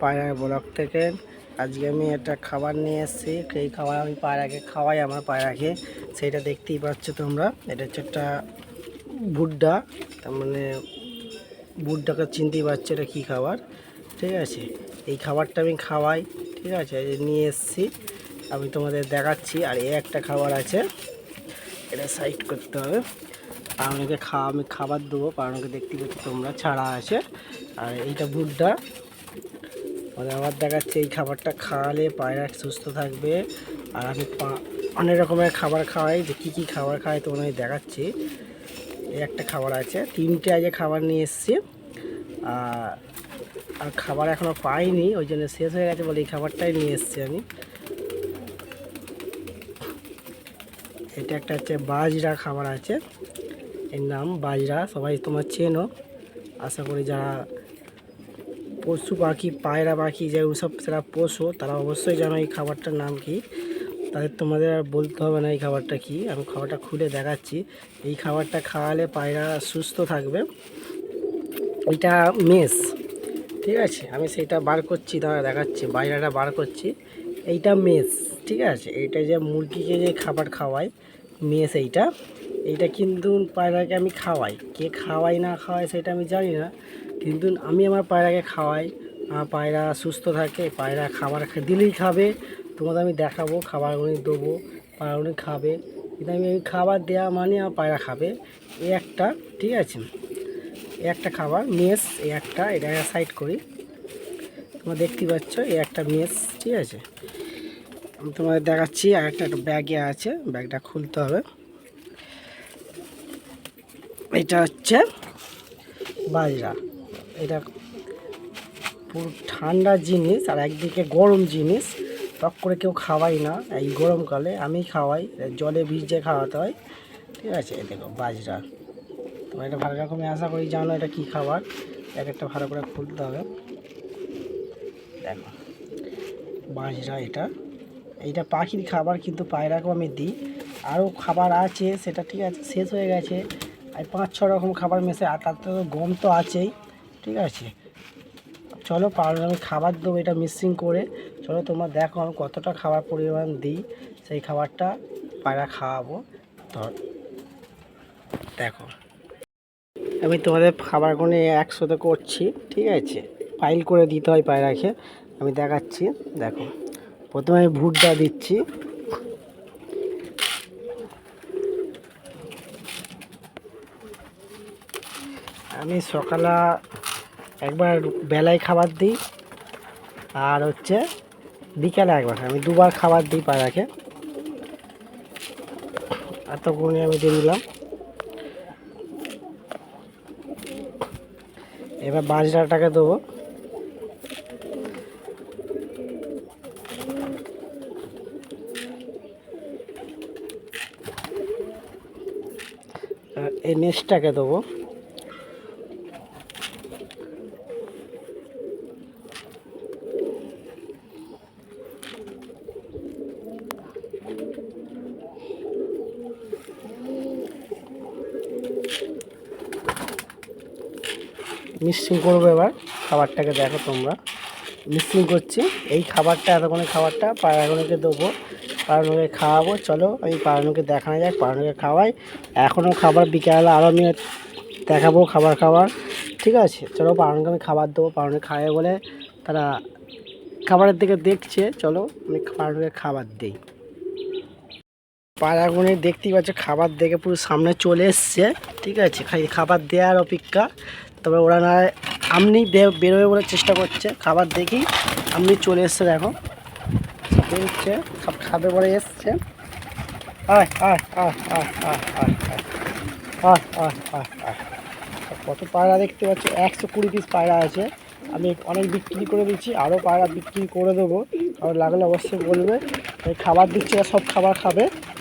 পায়রা ব্লক থেকে। আজকে আমি একটা খাবার নিয়ে এসেছি। সেই খাবার আমি পায়রাকে খাওয়াই, আমার পায়রাকে। সেইটা দেখতেই পাচ্ছ তোমরা। এটা হচ্ছে একটা ভুড্ডা। তার মানে ভুড্ডাকে চিনতেই পারছ এটা কী খাবার। ঠিক আছে? এই খাবারটা আমি খাওয়াই। ঠিক আছে? নিয়ে এসেছি। আমি তোমাদের দেখাচ্ছি। আর এই একটা খাবার আছে। এটা সাইড করতে হবে। পাওনাকে খাওয়া আমি খাবার দেবো। পাওনাকে দেখতে পাচ্ছি তোমরা। ছাড়া আছে। আর এইটা ভুট্টা মানে আবার দেখাচ্ছে এই খাবারটা খাওয়ালে পায়রা সুস্থ থাকবে। আর আমি অনেক রকমের খাবার খাওয়াই, যে কী কী খাবার খাওয়াই তোমার আমি দেখাচ্ছি। এই একটা খাবার আছে, তিনটে আগে খাবার নিয়ে এসেছি। আর খাবার এখনও পাইনি, ওই জন্য শেষ হয়ে গেছে বলে এই খাবারটাই নিয়ে এসেছি আমি। এটা একটা হচ্ছে বাজরা খাবার আছে। এর নাম বাজরা, সবাই তোমার চেনো। আশা করি যারা পশু পাখি, পায়রা পাখি যে সব যারা পশু, তারা অবশ্যই জানো এই খাবারটার নাম কি। তাদের তোমাদের আর বলতে হবে না এই খাবারটা কি। আমি খাবারটা খুলে দেখাচ্ছি। এই খাবারটা খাওয়ালে পায়রা সুস্থ থাকবে। এটা মেস, ঠিক আছে? আমি সেইটা বার করছি, দাঁড়া দেখাচ্ছি, বাইরেটা বার করছি। এইটা মেস, ঠিক আছে? এইটা যে মুরগিকে যে খাবার খাওয়াই মেস এইটা। এইটা কিন্তু পায়রাকে আমি খাওয়াই। কে খাওয়াই না খাওয়াই সেটা আমি জানি না। কিন্তু আমি আমার পায়রাকে খাওয়াই। পায়রা সুস্থ থাকে, পায়রা খাবার দিলেই খাবে। তোমাদের আমি দেখাবো, খাবারগুলি দেবো, পায়রাগুলি খাবে। কিন্তু আমি খাবার দেওয়া মানে আমার পায়রা খাবে। এই একটা, ঠিক আছে? এই একটা খাবার, মেস এই একটা, এটা সাইড করি। তোমরা দেখতে পাচ্ছ এই একটা মেস, ঠিক আছে? আমি তোমাদের দেখাচ্ছি, আর একটা ব্যাগে আছে। ব্যাগটা খুলতে হবে। এটা হচ্ছে বাজরা এটা পুরো ঠান্ডা জিনিস আর একদিকে গরম জিনিস। টক করে কেউ খাওয়াই না এই গরমকালে। আমি খাওয়াই, জলে ভিজে খাওয়াতে হয়। ঠিক আছে, এই দেখো বাজরা তোমরা এটা ভালো রকমই আশা করি জানো এটা কী খাবার। এক একটা ভালো করে খুলতে হবে। দেখো বাজরা এটা। এইটা পাখির খাবার কিন্তু পায়রাকেও আমি দিই। আরও খাবার আছে, সেটা ঠিক আছে, শেষ হয়ে গেছে। আর পাঁচ ছ রকম খাবার মেশে আর তার তো গম তো আছেই, ঠিক আছে? চলো পারলে আমি খাবার দেবো এটা মিক্সিং করে। চলো তোমরা দেখো আমি কতটা খাবার পরিমাণ দিই, সেই খাবারটা পায়রা খাওয়াবো। ধর, দেখো। আমি তোমাদের খাবারগুলো একসাথে করছি, ঠিক আছে? ফাইল করে দিতে হয় পায়রাকে। আমি দেখাচ্ছি, দেখো। প্রথমে আমি ভুট্টা দিচ্ছি। আমি সকালে একবার বেলায় খাবার দিই, আর হচ্ছে বিকেলে একবার। আমি দুবার খাবার দিই পায়রাকে। এতক্ষণে আমি দিয়ে দিলাম। এবার বাজরাটাকে দেবো। এই নেক্সটটাকে দেবো। মিক্সিং করব এবার, খাবারটাকে দেখো তোমরা। মিক্সিং করছি, এই খাবারটা, এতক্ষণে খাবারটা পায়রাগুলোকে দেবো। পায়রাগুলোকে খাওয়াবো, চলো আমি পায়রাগুলোকে দেখানো যাক পায়রাগুলোকে খাওয়াই। এখনও খাবার বিকেলে আরও আমি দেখাবো খাবার খাবার ঠিক আছে, চলো পায়রাগুলোকে আমি খাবার দেবো পায়রাগুলো খাওয়াই বলে তারা খাবারের দিকে দেখছে। চলো আমি পায়রাগুলোকে খাবার দিই। পায়রাগুলো দেখতেই পাচ্ছ খাবার দেখে পুরো সামনে চলে এসছে ঠিক আছে খাই খাবার দেওয়ার অপেক্ষা তবে ওরা না আমনি বে- বেরোবে বলে চেষ্টা করছে খাবার দেখি আমনি চলে এসছে দেখো বেরোচ্ছে সব খাবে বলে এসছে আয় আয় আয় আয় আয় আয় আয় আয় আয় আয় কত পায়রা দেখতে পাচ্ছ একশো কুড়ি পিস পায়রা আছে আমি অনেক বিক্রি করে দিচ্ছি আরও পায়রা বিক্রি করে দেবো আর লাগলে অবশ্যই বলবে খাবার দিচ্ছে সব খাবার খাবে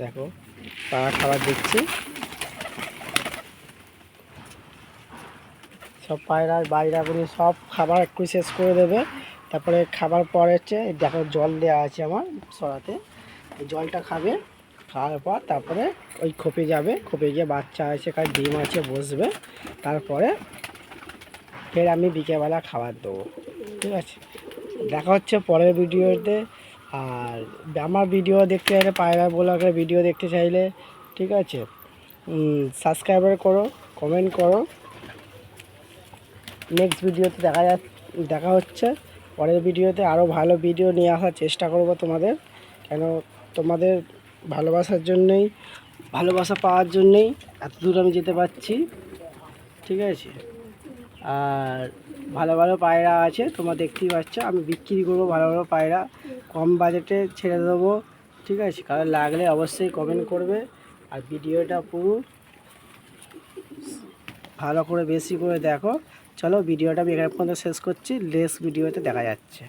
দেখো তারা খাবার দিচ্ছি। সব পায়রা, বাইরা করে সব খাবার একটু শেষ করে দেবে। তারপরে খাবার পরে হচ্ছে দেখো জল দেওয়া আছে আমার সরাতে জলটা খাবে, খাওয়ার পর তারপরে ওই খোপে যাবে। খোপে গিয়ে বাচ্চা আছে কার ডিম আছে, বসবে। তারপরে ফের আমি বিকেলবেলা খাবার দেবো। ঠিক আছে। দেখা হচ্ছে পরের ভিডিওতে। আর আমার ভিডিও দেখতে চাইলে পায়রা ব্লগের ভিডিও দেখতে চাইলে, ঠিক আছে? সাবস্ক্রাইবার করো কমেন্ট করো। নেক্সট ভিডিওতে দেখা যা দেখা হচ্ছে। পরের ভিডিওতে আরও ভালো ভিডিও নিয়ে আসার চেষ্টা করব তোমাদের। কেন তোমাদের ভালোবাসার জন্যই, ভালোবাসা পাওয়ার জন্যই এত দূর আমি যেতে পারছি, ঠিক আছে? আর ভালো ভালো পায়রা আছে, তোমরা দেখতেই পাচ্ছ। আমি বিক্রি করব ভালো ভালো পায়রা। কম বাজেটে ছেড়ে দেবো, ঠিক আছে? কারণ লাগলে অবশ্যই কমেন্ট করবে। আর ভিডিওটা পুরো ভালো করে বেশি করে দেখো। চলো, ভিডিওটা আমি এখানে পর্যন্ত শেষ করছি। লেস ভিডিওতে দেখা যাচ্ছে।